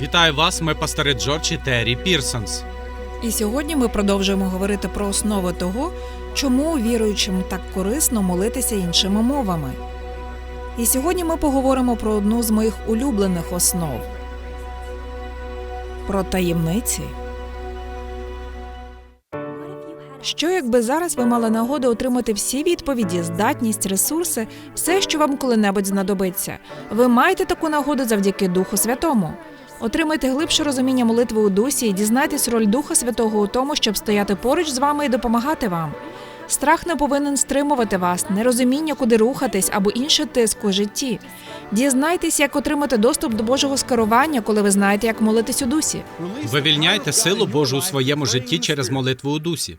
Вітаю вас, ми пастори Джордж і Террі Пірсонс. І сьогодні ми продовжуємо говорити про основи того, чому віруючим так корисно молитися іншими мовами. І сьогодні ми поговоримо про одну з моїх улюблених основ про таємниці. Що якби зараз ви мали нагоду отримати всі відповіді, здатність, ресурси, все, що вам коли-небудь знадобиться? Ви маєте таку нагоду завдяки Духу Святому. Отримайте глибше розуміння молитви у дусі і дізнайтесь роль Духа Святого у тому, щоб стояти поруч з вами і допомагати вам. Страх не повинен стримувати вас, нерозуміння, куди рухатись або інший тиск у житті. Дізнайтесь, як отримати доступ до Божого скерування, коли ви знаєте, як молитись у дусі. Вивільняйте силу Божу у своєму житті через молитву у дусі.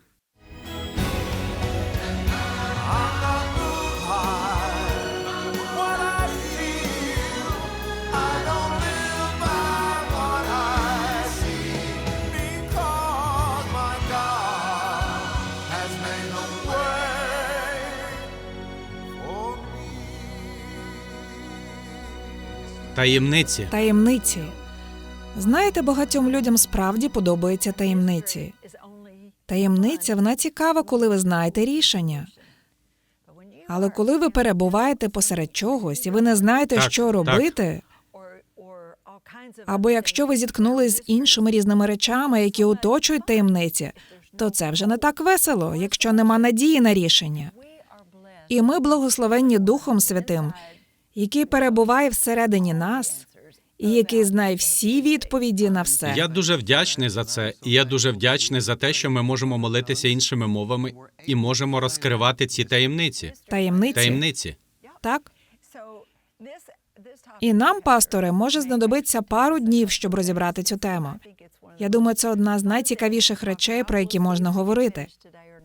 Таємниці. Таємниці. Знаєте, багатьом людям справді подобаються таємниці. Таємниця вона цікава, коли ви знаєте рішення. Але коли ви перебуваєте посеред чогось і ви не знаєте, Так, що так. робити, або якщо ви зіткнулись з іншими різними речами, які оточують таємниці, то це вже не так весело, якщо нема надії на рішення. І ми благословенні Духом Святим, який перебуває всередині нас, і який знає всі відповіді на все. Я дуже вдячний за це, і я дуже вдячний за те, що ми можемо молитися іншими мовами і можемо розкривати ці таємниці. Таємниці. Таємниці. Так? І нам, пастори, може знадобитися пару днів, щоб розібрати цю тему. Я думаю, це одна з найцікавіших речей, про які можна говорити.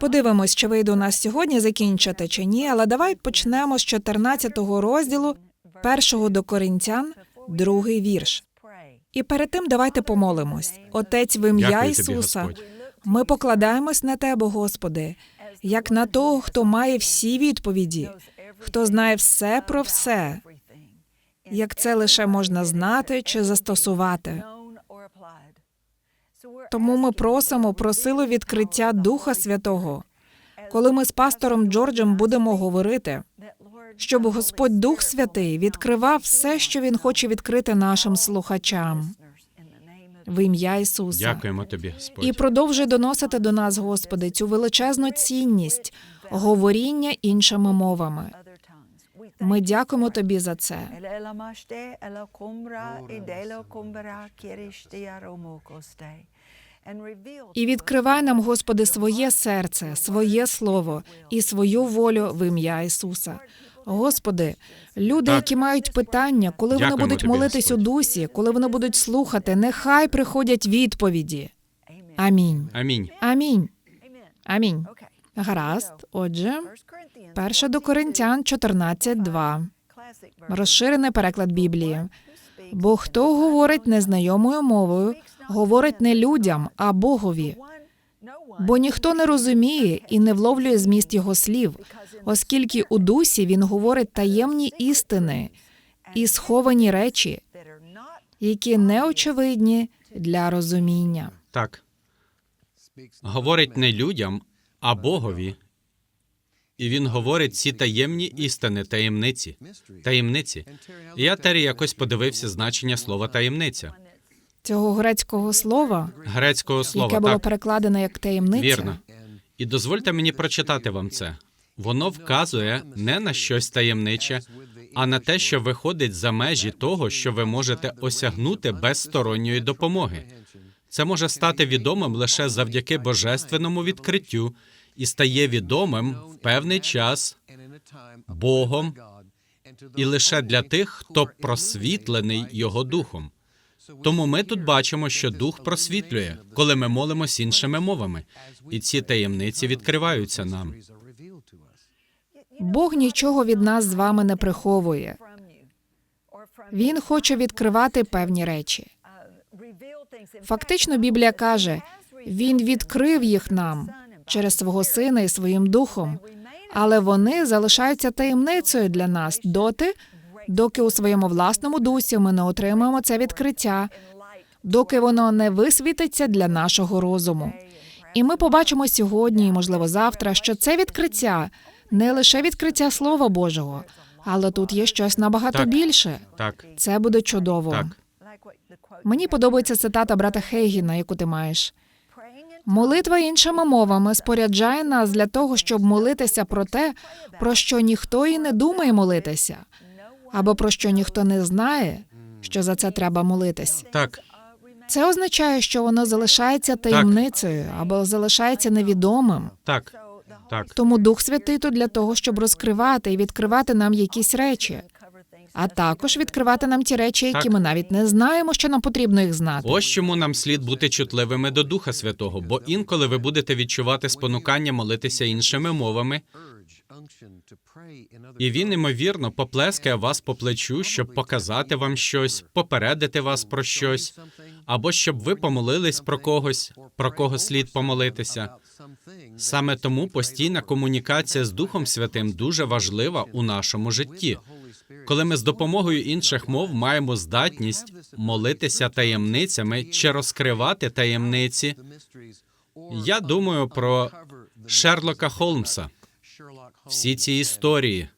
Подивимось, чи вийде у нас сьогодні закінчити чи ні, але давай почнемо з 14-го розділу, першого до Коринтян, другий вірш. І перед тим давайте помолимось. Отець в ім'я тобі, Ісуса. Господь. Ми покладаємось на тебе, Господи, як на того, хто має всі відповіді, хто знає все про все, як це лише можна знати чи застосувати. Тому ми просимо про силу відкриття Духа Святого. Коли ми з пастором Джорджем будемо говорити, щоб Господь Дух Святий відкривав все, що він хоче відкрити нашим слухачам в ім'я Ісуса. Дякуємо тобі, Господь. І продовжуй доносити до нас, Господи, цю величезну цінність говоріння іншими мовами. Ми дякуємо тобі за це. І відкривай нам, Господи, своє серце, своє слово і свою волю в ім'я Ісуса. Господи, люди, Так. які мають питання, коли вони будуть тобі, молитись у дусі, коли вони будуть слухати, нехай приходять відповіді. Амінь. Амінь. Амінь. Амінь. Гаразд. Отже, перше до Коринтян 14.2. Розширений переклад Біблії. Бо хто говорить незнайомою мовою, говорить не людям, а Богові. Бо ніхто не розуміє і не вловлює зміст його слів, оскільки у дусі він говорить таємні істини і сховані речі, які неочевидні для розуміння. Так. Говорить не людям, а Богові. І він говорить ці таємні істини, таємниці. Таємниці. Я Террі якось подивився значення слова таємниця. Цього грецького слова, Грецького слова. яке було так. перекладено як таємниця, Вірно. І дозвольте мені прочитати вам це. Воно вказує не на щось таємниче, а на те, що виходить за межі того, що ви можете осягнути без сторонньої допомоги. Це може стати відомим лише завдяки божественному відкриттю і стає відомим в певний час Богом і лише для тих, хто просвітлений його духом. Тому ми тут бачимо, що дух просвітлює, коли ми молимось іншими мовами, і ці таємниці відкриваються нам. Бог нічого від нас з вами не приховує. Він хоче відкривати певні речі. Фактично, Біблія каже, він відкрив їх нам через свого сина і своїм духом, але вони залишаються таємницею для нас доти, доки у своєму власному дусі ми не отримаємо це відкриття доки воно не висвітиться для нашого розуму. І ми побачимо сьогодні, і можливо завтра, що це відкриття не лише відкриття Слова Божого, але тут є щось набагато Так. більше. Так, Це буде чудово. так. Мені подобається цитата брата Хейгіна, яку ти маєш. Молитва іншими мовами споряджає нас для того, щоб молитися про те, про що ніхто і не думає молитися, або про що ніхто не знає, що за це треба молитись. Так, Це означає, що воно залишається таємницею або залишається невідомим. так, так. Тому Дух Святий тут для того, щоб розкривати і відкривати нам якісь речі, а також відкривати нам ті речі, які Так. ми навіть не знаємо, що нам потрібно їх знати. Ось чому нам слід бути чутливими до Духа Святого, бо інколи ви будете відчувати спонукання молитися іншими мовами, і він ймовірно поплескає вас по плечу, щоб показати вам щось, попередити вас про щось, або щоб ви помолились про когось, про кого слід помолитися. Саме тому постійна комунікація з Духом Святим дуже важлива у нашому житті. Коли ми з допомогою інших мов маємо здатність молитися таємницями чи розкривати таємниці, я думаю про Шерлока Холмса. Всі ці історії,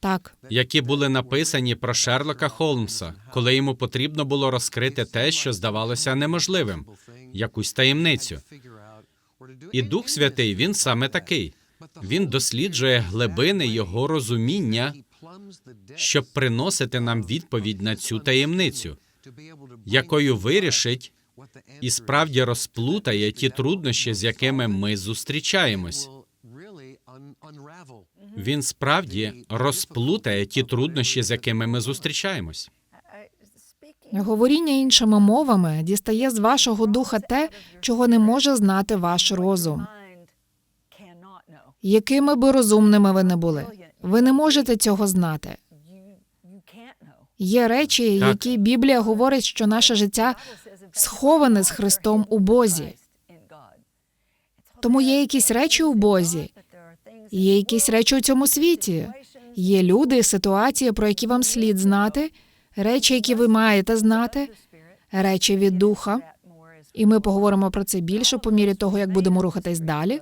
Так, які були написані про Шерлока Холмса, коли йому потрібно було розкрити те, що здавалося неможливим, якусь таємницю. І Дух Святий він саме такий. Він досліджує глибини його розуміння, щоб приносити нам відповідь на цю таємницю, якою вирішить і справді розплутає ті труднощі, з якими ми зустрічаємось. Він справді розплутає ті труднощі, з якими ми зустрічаємось. говоріння іншими мовами дістає з вашого духа те, чого не може знати ваш розум. Якими би розумними ви не були, ви не можете цього знати. Є речі, Так. які Біблія говорить, що наше життя сховане з Христом у Бозі. Тому є якісь речі у Бозі, є якісь речі у цьому світі. Є люди, ситуації, про які вам слід знати, речі, які ви маєте знати, речі від духа. І ми поговоримо про це більше по мірі того, як будемо рухатись далі.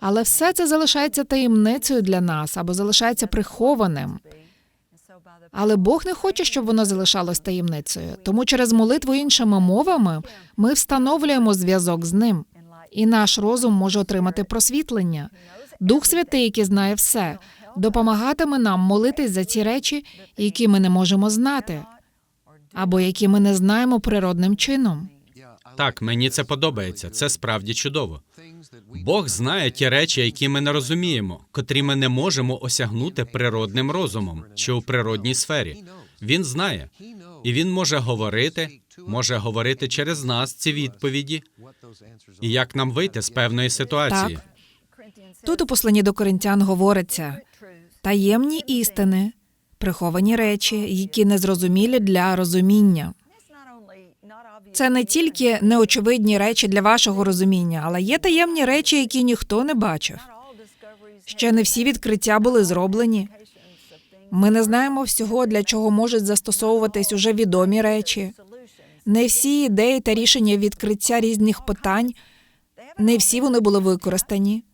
Але все це залишається таємницею для нас або залишається прихованим. Але Бог не хоче, щоб воно залишалось таємницею. Тому через молитву іншими мовами ми встановлюємо зв'язок з ним, і наш розум може отримати просвітлення. Дух Святий, який знає все, допомагатиме нам молитись за ті речі, які ми не можемо знати, або які ми не знаємо природним чином. Так, мені це подобається. Це справді чудово. Бог знає ті речі, які ми не розуміємо, котрі ми не можемо осягнути природним розумом чи у природній сфері. Він знає, і він може говорити, може говорити через нас ці відповіді, і як нам вийти з певної ситуації. Тут у посланні до коринтян говориться таємні істини, приховані речі, які незрозумілі для розуміння. Це не тільки неочевидні речі для вашого розуміння, але є таємні речі, які ніхто не бачив. Ще не всі відкриття були зроблені. Ми не знаємо всього, для чого можуть застосовуватись уже відомі речі. Не всі ідеї та рішення відкриття різних питань, не всі вони були використані.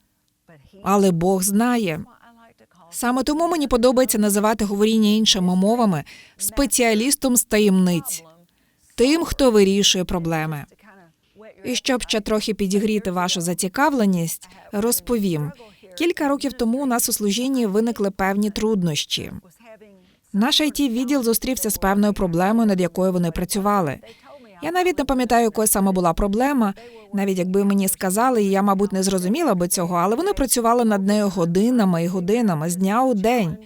Але Бог знає. Саме тому мені подобається називати говоріння іншими мовами спеціалістом з таємниць, тим, хто вирішує проблеми. І щоб ще трохи підігріти вашу зацікавленість, розповім. Кілька років тому у нас у служінні виникли певні труднощі. Наш it відділ зустрівся з певною проблемою, над якою вони працювали. Я навіть не пам'ятаю, якою саме була проблема. Навіть якби мені сказали, я, мабуть, не зрозуміла би цього, але вони працювали над нею годинами і годинами з дня у день.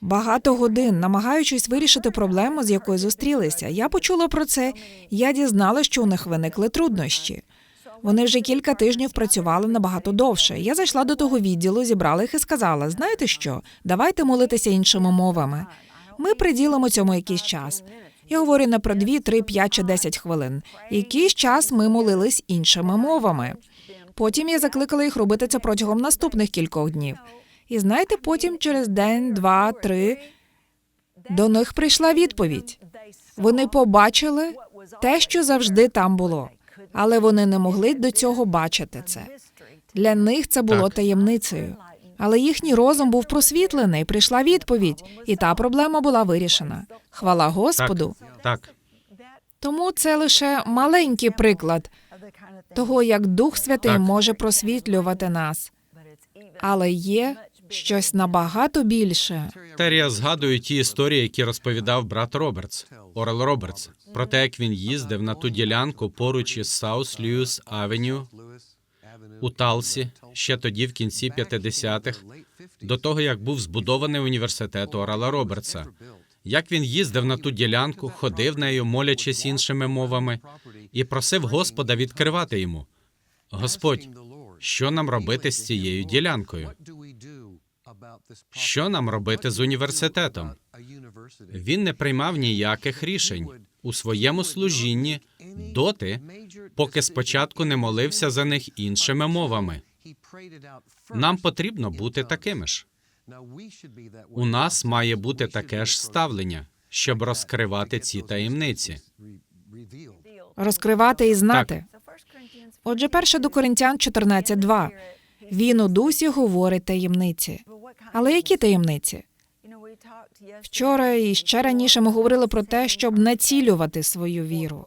Багато годин, намагаючись вирішити проблему, з якою зустрілися. Я почула про це. Я дізналася, що у них виникли труднощі. Вони вже кілька тижнів працювали набагато довше. Я зайшла до того відділу, зібрала їх і сказала: знаєте що? Давайте молитися іншими мовами. Ми приділимо цьому якийсь час. Я говорю не про 2, 3, 5 чи 10 хвилин. Якийсь час ми молились іншими мовами. Потім я закликала їх робити це протягом наступних кількох днів. І знаєте, потім через день, два, три до них прийшла відповідь. Вони побачили те, що завжди там було, але вони не могли до цього бачити це. Для них це було Так. таємницею. Але їхній розум був просвітлений, прийшла відповідь, і та проблема була вирішена. Хвала Господу. Так. Тому це лише маленький приклад того, як Дух Святий Так. може просвітлювати нас. Але є щось набагато більше. Тепер я згадую ті історії, які розповідав брат Робертс, Орел Робертс, про те, як він їздив на ту ділянку поруч із Саус Льюіс Авеню у Талсі, ще тоді, в кінці 50-х, до того, як був збудований університет Орела Робертса. Як він їздив на ту ділянку, ходив нею, молячись іншими мовами, і просив Господа відкривати йому. Господь, що нам робити з цією ділянкою? Що нам робити з університетом? Він не приймав ніяких рішень у своєму служінні доти, поки спочатку не молився за них іншими мовами. Нам потрібно бути такими ж. У нас має бути таке ж ставлення, щоб розкривати ці таємниці. Розкривати і знати. Отже, перше до Коринтян 14.2. Він у дусі говорить таємниці. Але які таємниці? Вчора і ще раніше ми говорили про те, щоб націлювати свою віру.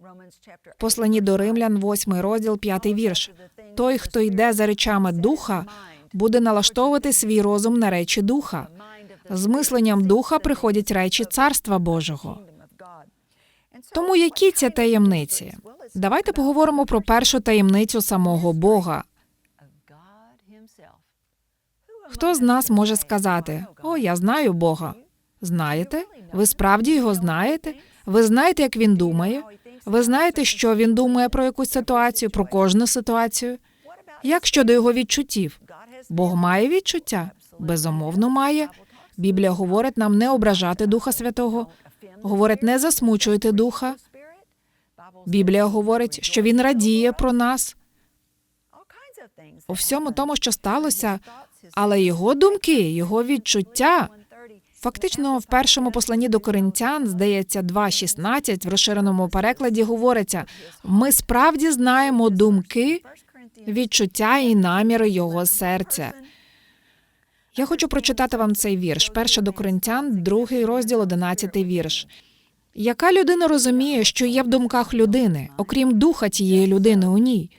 В Посланні до Римлян, 8 розділ, 5 вірш. Той, хто йде за речами духа, буде налаштовувати свій розум на речі духа. З мисленням духа приходять речі царства Божого. Тому які це таємниці? Давайте поговоримо про першу таємницю самого Бога. Хто з нас може сказати: О, я знаю Бога? Знаєте? Ви справді його знаєте? Ви знаєте, як він думає? Ви знаєте, що він думає про якусь ситуацію, про кожну ситуацію? Як щодо його відчуттів? Бог має відчуття? Безумовно, має. Біблія говорить нам не ображати Духа Святого, говорить не засмучуйте Духа. Біблія говорить, що він радіє про нас у всьому тому, що сталося, але його думки, його відчуття. Фактично, в першому посланні до коринтян, здається, 2.16, в розширеному перекладі говориться: ми справді знаємо думки, відчуття і наміри його серця. Я хочу прочитати вам цей вірш. Перше до коринтян, другий розділ, 11 вірш. Яка людина розуміє, що є в думках людини, окрім духа тієї людини у ній?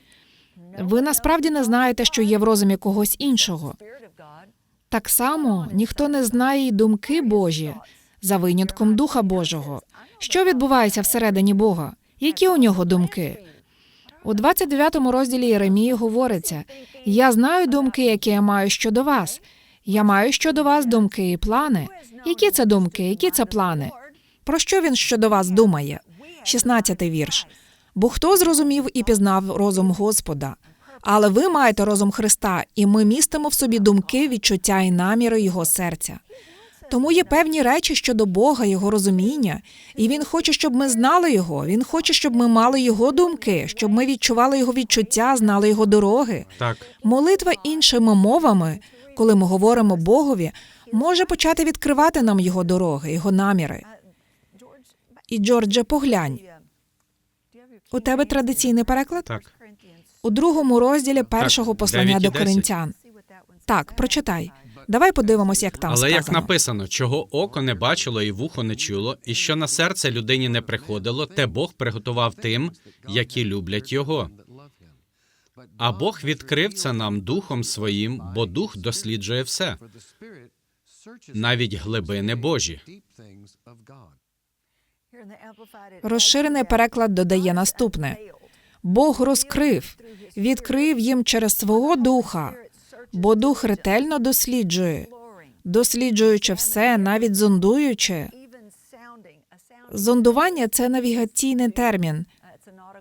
Ви насправді не знаєте, що є в розумі когось іншого. Так само ніхто не знає й думки Божі за винятком Духа Божого. Що відбувається всередині Бога? Які у нього думки? У 29 розділі Єремії говориться: Я знаю думки, які я маю щодо вас. Я маю щодо вас думки і плани. Які це думки, які це плани? Про що він щодо вас думає? 16 вірш. Бо хто зрозумів і пізнав розум Господа? Але ви маєте розум Христа, і ми містимо в собі думки, відчуття і наміри Його серця. Тому є певні речі щодо Бога, Його розуміння, і Він хоче, щоб ми знали Його. Він хоче, щоб ми мали Його думки, щоб ми відчували Його відчуття, знали Його дороги. Так, Молитва іншими мовами, коли ми говоримо Богові, може почати відкривати нам Його дороги, Його наміри. І Джордже, поглянь, у тебе традиційний переклад? так. У другому розділі першого Так, послання 9 до 10. коринтян. Так, прочитай. Давай подивимось, як там Але як написано, чого око не бачило і вухо не чуло, і що на серце людині не приходило, те Бог приготував тим, які люблять його. А Бог відкрив це нам духом своїм, бо дух досліджує все, навіть глибини Божі. Розширений переклад додає наступне: Бог розкрив, відкрив їм через свого духа, бо дух ретельно досліджує, досліджуючи все, навіть зондуючи. Зондування це навігаційний термін.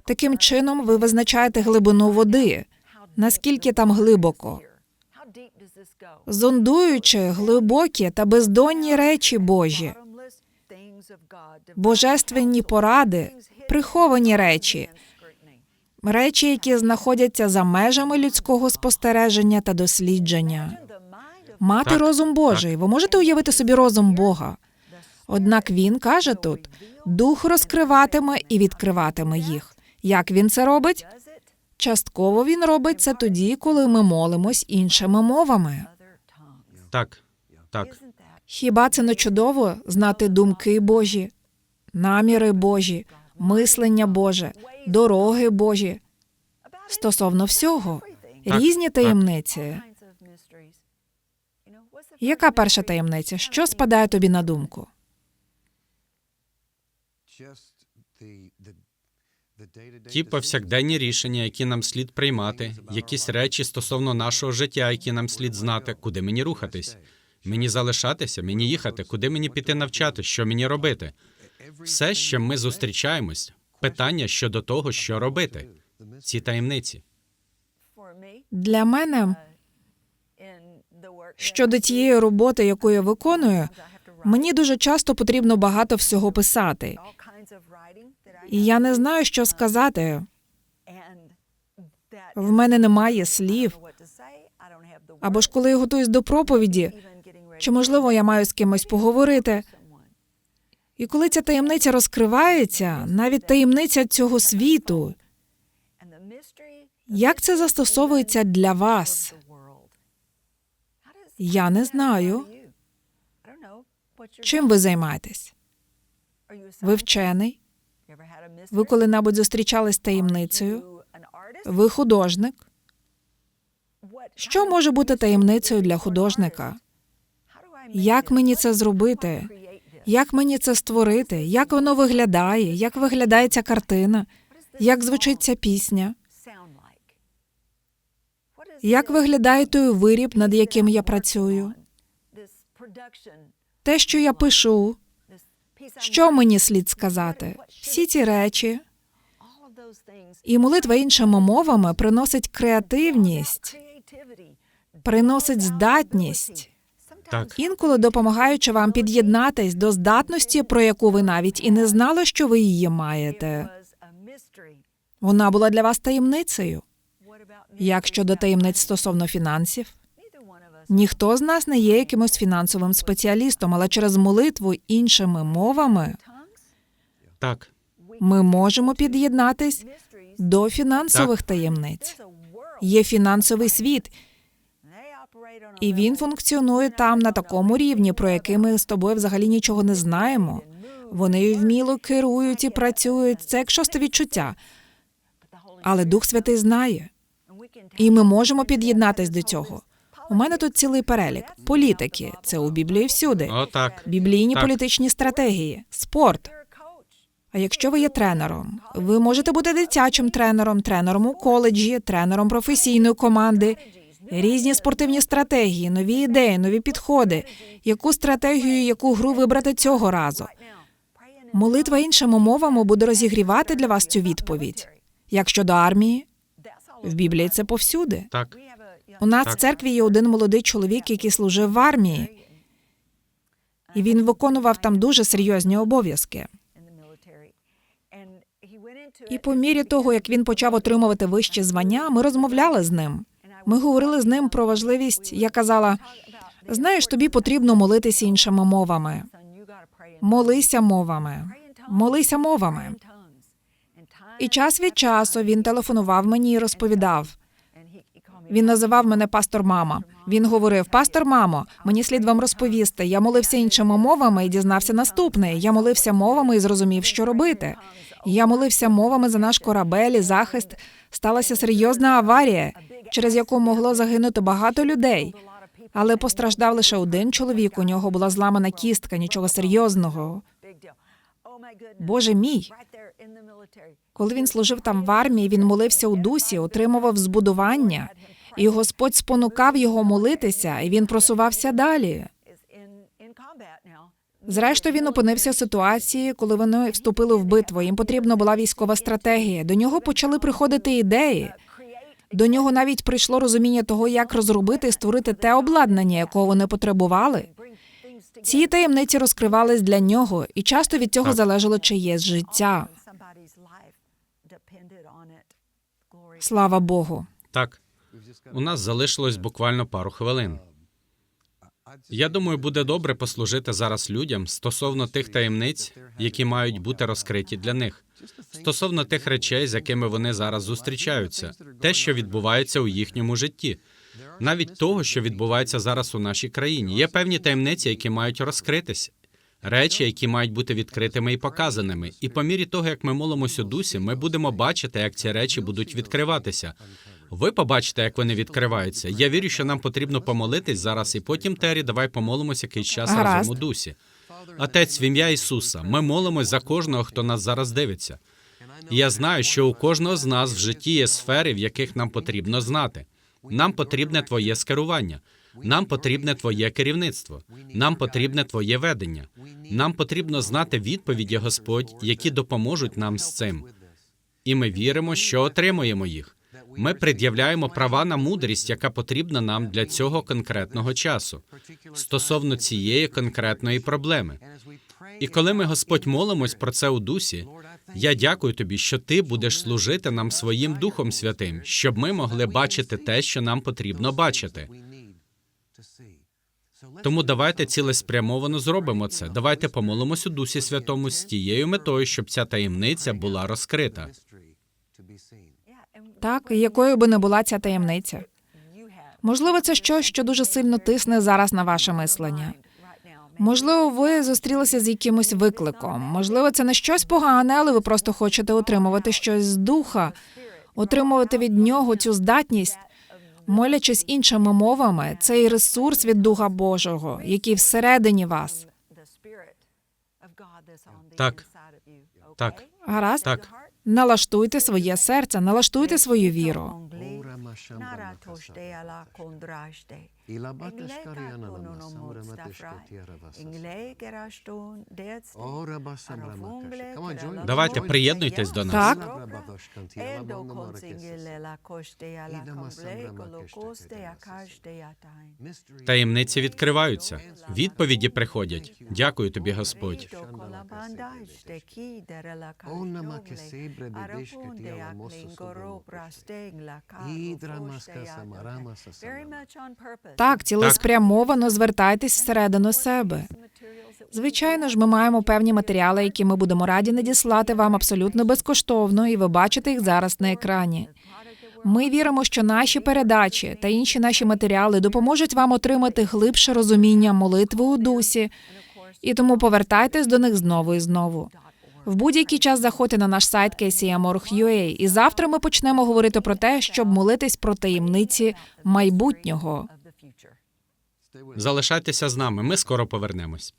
Таким чином, ви визначаєте глибину води, наскільки там глибоко. Зондуючи глибокі та бездонні речі Божі, божественні поради, приховані речі, речі, які знаходяться за межами людського спостереження та дослідження. Мати Так, розум Божий. Ви можете уявити собі розум Бога? Однак він каже тут: дух розкриватиме і відкриватиме їх. Як він це робить? Частково він робить це тоді, коли ми молимось іншими мовами. Так, так, Хіба це не чудово знати думки Божі, наміри Божі, мислення Боже, дороги Божі стосовно всього, різні таємниці. Яка перша таємниця? Що спадає тобі на думку? ті повсякденні рішення, які нам слід приймати, якісь речі стосовно нашого життя, які нам слід знати, куди мені рухатись. Мені залишатися, мені їхати, куди мені піти навчати, що мені робити. Все, з чим ми зустрічаємось, питання щодо того, що робити. Ці таємниці. Для мене щодо тієї роботи, яку я виконую, мені дуже часто потрібно багато всього писати, і я не знаю, що сказати. В мене немає слів. Або ж коли я готуюсь до проповіді, чи можливо я маю з кимось поговорити. І коли ця таємниця розкривається, навіть таємниця цього світу, як це застосовується для вас? Я не знаю. Чим ви займаєтесь? Ви вчений? Ви коли-небудь зустрічались з таємницею? Ви художник? Що може бути таємницею для художника? Як мені це зробити? Як мені це створити? Як воно виглядає? Як виглядає ця картина? Як звучить ця пісня? Як виглядає той виріб, над яким я працюю? Те, що я пишу, що мені слід сказати? Всі ці речі. І молитва іншими мовами приносить креативність, приносить здатність, Так. інколи допомагаючи вам під'єднатись до здатності, про яку ви навіть і не знали, що ви її маєте. Вона була для вас таємницею. Як щодо таємниць стосовно фінансів? Ніхто з нас не є якимось фінансовим спеціалістом, але через молитву іншими мовами Так, ми можемо під'єднатись до фінансових таємниць. Є фінансовий світ, і він функціонує там на такому рівні, про який ми з тобою взагалі нічого не знаємо. Вони вміло керують і працюють. Це як шосте відчуття. Але Дух Святий знає, і ми можемо під'єднатись до цього. У мене тут цілий перелік. Політики це у Біблії всюди. отак. Біблійні Так. політичні стратегії, спорт. А якщо ви є тренером, ви можете бути дитячим тренером, тренером у коледжі, тренером професійної команди, різні спортивні стратегії, нові ідеї, нові підходи. Яку стратегію, яку гру вибрати цього разу? Молитва іншими мовами буде розігрівати для вас цю відповідь. Як щодо армії, в Біблії це повсюди. Так, У нас Так. в церкві є один молодий чоловік, який служив в армії, і він виконував там дуже серйозні обов'язки. І по мірі того, як він почав отримувати вищі звання, ми розмовляли з ним. Ми говорили з ним про важливість. Я казала: знаєш, тобі потрібно молитися іншими мовами. Молися мовами. Молися мовами. І час від часу він телефонував мені і розповідав. Він називав мене пастор мама. Він говорив: Пастор мамо, мені слід вам розповісти. Я молився іншими мовами і дізнався наступне. Я молився мовами і зрозумів, що робити. Я молився мовами за наш корабель і захист. Сталася серйозна аварія, через яку могло загинути багато людей. Але постраждав лише один чоловік. У нього була зламана кістка, нічого серйозного. Боже мій, коли він служив там в армії, він молився у дусі, отримував збудування, і Господь спонукав його молитися, і він просувався далі. Зрештою, він опинився в ситуації, коли вони вступили в битву. Їм потрібна була військова стратегія. До нього почали приходити ідеї. До нього навіть прийшло розуміння того, як розробити і створити те обладнання, якого вони потребували. Ці таємниці розкривались для нього, і часто від цього залежало чиєсь життя. Слава Богу. так. У нас залишилось буквально пару хвилин. Я думаю, буде добре послужити зараз людям стосовно тих таємниць, які мають бути розкриті для них, стосовно тих речей, з якими вони зараз зустрічаються, те, що відбувається у їхньому житті, навіть того, що відбувається зараз у нашій країні. Є певні таємниці, які мають розкритися. Речі, які мають бути відкритими і показаними, і по мірі того, як ми молимося дусі, ми будемо бачити, як ці речі будуть відкриватися. Ви побачите, як вони відкриваються. Я вірю, що нам потрібно помолитись зараз, і потім Тері, давай помолимося якийсь час Гаразд. разом у дусі. Отець, в ім'я Ісуса, ми молимось за кожного, хто нас зараз дивиться. І я знаю, що у кожного з нас в житті є сфери, в яких нам потрібно знати. Нам потрібне твоє скерування. Нам потрібне твоє керівництво. Нам потрібне твоє ведення. Нам потрібно знати відповіді, Господь, які допоможуть нам з цим. І ми віримо, що отримуємо їх. Ми пред'являємо права на мудрість, яка потрібна нам для цього конкретного часу, стосовно цієї конкретної проблеми. І коли ми, Господь, молимось про це у дусі, я дякую тобі, що ти будеш служити нам своїм Духом Святим, щоб ми могли бачити те, що нам потрібно бачити. Тому давайте цілеспрямовано зробимо це. Давайте помолимось у Дусі Святому з тією метою, щоб ця таємниця була розкрита. Так, якою би не була ця таємниця. Можливо, це щось, що дуже сильно тисне зараз на ваше мислення. Можливо, ви зустрілися з якимось викликом. Можливо, це не щось погане, але ви просто хочете отримувати щось з духа, отримувати від нього цю здатність, молячись іншими мовами, цей ресурс від Духа Божого, який всередині вас. Так. Так. Гаразд? Так. Налаштуйте своє серце, налаштуйте свою віру. Давайте приєднуйтесь до нас. Так. Таємниці відкриваються, відповіді приходять. Дякую тобі, Господь. Так, цілеспрямовано звертайтесь всередину себе. Звичайно ж, ми маємо певні матеріали, які ми будемо раді надіслати вам абсолютно безкоштовно, і ви бачите їх зараз на екрані. Ми віримо, що наші передачі та інші наші матеріали допоможуть вам отримати глибше розуміння молитви у дусі, і тому повертайтесь до них знову і знову. В будь-який час заходьте на наш сайт KCM.org.ua, і завтра ми почнемо говорити про те, щоб молитись про таємниці майбутнього. Залишайтеся з нами. Ми скоро повернемось.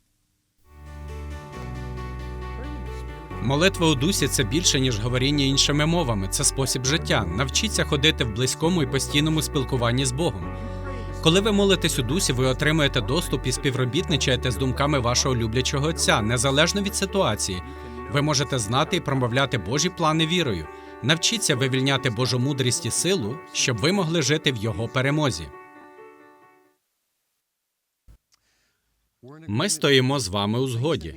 Молитва у дусі це більше, ніж говоріння іншими мовами. Це спосіб життя. Навчіться ходити в близькому і постійному спілкуванні з Богом. Коли ви молитесь у дусі, ви отримуєте доступ і співробітничаєте з думками вашого люблячого отця, незалежно від ситуації. Ви можете знати і промовляти Божі плани вірою. Навчіться вивільняти Божу мудрість і силу, щоб ви могли жити в його перемозі. Ми стоїмо з вами у згоді.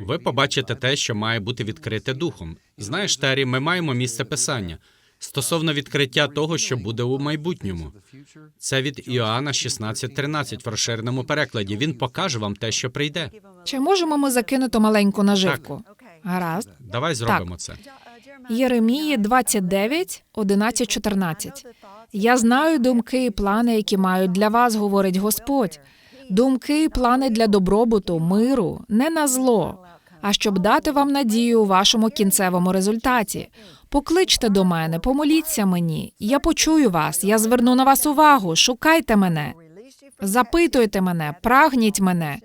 Ви побачите те, що має бути відкрите духом. Знаєш, Террі, ми маємо місце писання стосовно відкриття того, що буде у майбутньому. Це від Іоанна 16.13 в розширеному перекладі. Він покаже вам те, що прийде. Чи можемо ми закинути маленьку наживку? Гаразд. Давай зробимо це. Єремії 29, 11, 14. Я знаю думки і плани, які мають для вас, говорить Господь. Думки і плани для добробуту, миру, не на зло, а щоб дати вам надію у вашому кінцевому результаті. Покличте до мене, помоліться мені. Я почую вас, я зверну на вас увагу. Шукайте мене, запитуйте мене, прагніть мене.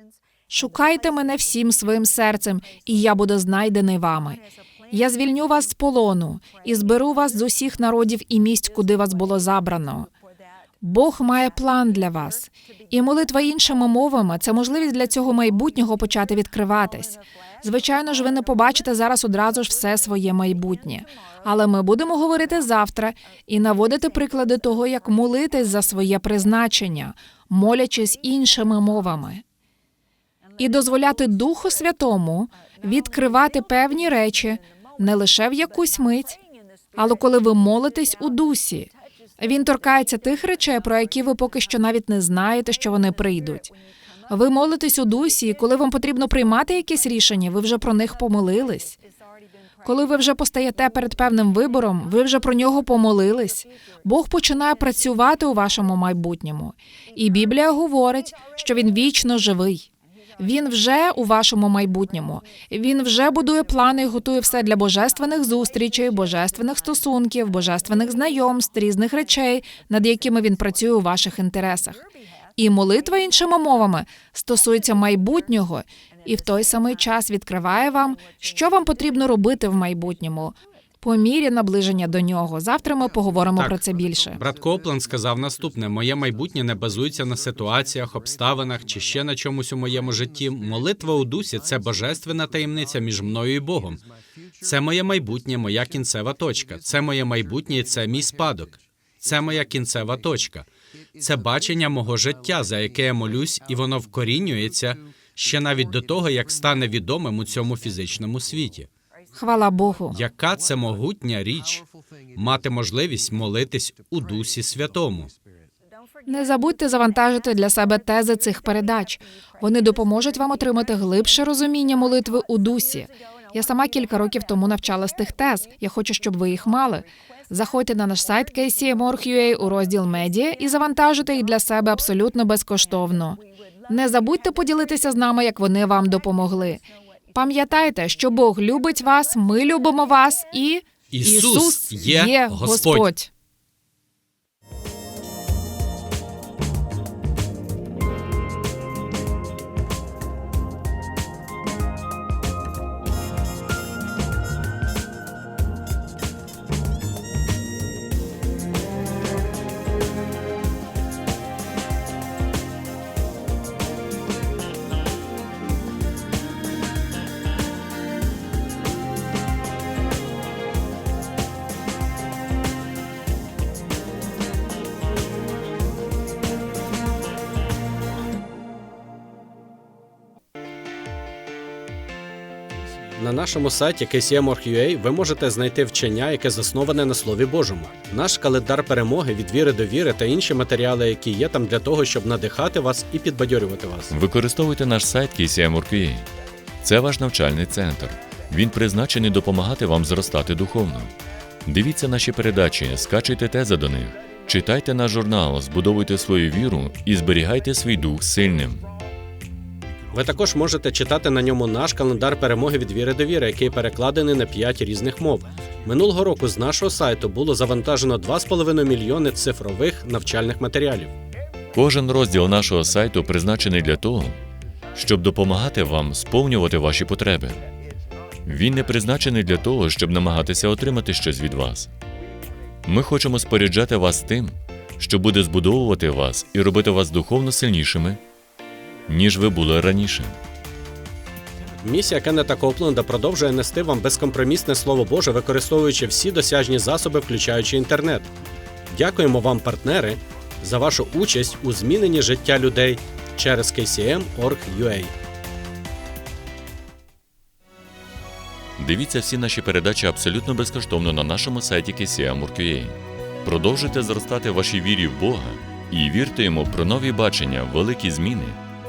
Шукайте мене всім своїм серцем, і я буду знайдений вами. Я звільню вас з полону і зберу вас з усіх народів і місць, куди вас було забрано. Бог має план для вас, і молитва іншими мовами це можливість для цього майбутнього почати відкриватись. Звичайно ж, ви не побачите зараз одразу ж все своє майбутнє, але ми будемо говорити завтра і наводити приклади того, як молитись за своє призначення, молячись іншими мовами і дозволяти Духу Святому відкривати певні речі не лише в якусь мить, але коли ви молитесь у дусі. Він торкається тих речей, про які ви поки що навіть не знаєте, що вони прийдуть. Ви молитесь у дусі, і коли вам потрібно приймати якісь рішення, ви вже про них помолились. Коли ви вже постаєте перед певним вибором, ви вже про нього помолились. Бог починає працювати у вашому майбутньому. І Біблія говорить, що він вічно живий. Він вже у вашому майбутньому. Він вже будує плани і готує все для божественних зустрічей, божественних стосунків, божественних знайомств, різних речей, над якими він працює у ваших інтересах. І молитва іншими мовами стосується майбутнього, і в той самий час відкриває вам, що вам потрібно робити в майбутньому. По мірі наближення до нього. Завтра ми поговоримо Так. про це більше. Брат Копланд сказав наступне: моє майбутнє не базується на ситуаціях, обставинах чи ще на чомусь у моєму житті. Молитва у дусі це божественна таємниця між мною і Богом. Це моє майбутнє, моя кінцева точка. Це моє майбутнє, і це мій спадок. Це моя кінцева точка. Це бачення мого життя, за яке я молюсь, і воно вкорінюється ще навіть до того, як стане відомим у цьому фізичному світі. Хвала Богу. Яка це могутня річ мати можливість молитись у Дусі Святому? Не забудьте завантажити для себе тези цих передач. Вони допоможуть вам отримати глибше розуміння молитви у дусі. Я сама кілька років тому навчала з тих тез. Я хочу, щоб ви їх мали. Заходьте на наш сайт KCM.org.ua у розділ медіа і завантажуйте їх для себе абсолютно безкоштовно. Не забудьте поділитися з нами, як вони вам допомогли. Пам'ятайте, що Бог любить вас, ми любимо вас і Ісус є Господь. На нашому сайті KCM.org.ua ви можете знайти вчення, яке засноване на Слові Божому. Наш календар перемоги від віри до віри та інші матеріали, які є там для того, щоб надихати вас і підбадьорювати вас. Використовуйте наш сайт KCM.org.ua. Це ваш навчальний центр. Він призначений допомагати вам зростати духовно. Дивіться наші передачі, скачуйте тези до них, читайте наш журнал, збудовуйте свою віру і зберігайте свій дух сильним. Ви також можете читати на ньому наш календар перемоги від віри до віри, який перекладений на 5 різних мов. Минулого року з нашого сайту було завантажено 2,5 мільйони цифрових навчальних матеріалів. Кожен розділ нашого сайту призначений для того, щоб допомагати вам сповнювати ваші потреби. Він не призначений для того, щоб намагатися отримати щось від вас. Ми хочемо споряджати вас тим, що буде збудовувати вас і робити вас духовно сильнішими, ніж ви були раніше. Місія Кеннета Копленда продовжує нести вам безкомпромісне слово Боже, використовуючи всі досяжні засоби, включаючи інтернет. Дякуємо вам, партнери, за вашу участь у зміненні життя людей через KCM.org.ua. Дивіться всі наші передачі абсолютно безкоштовно на нашому сайті KCM.org.ua. Продовжуйте зростати в вашій вірі в Бога і вірте йому про нові бачення, великі зміни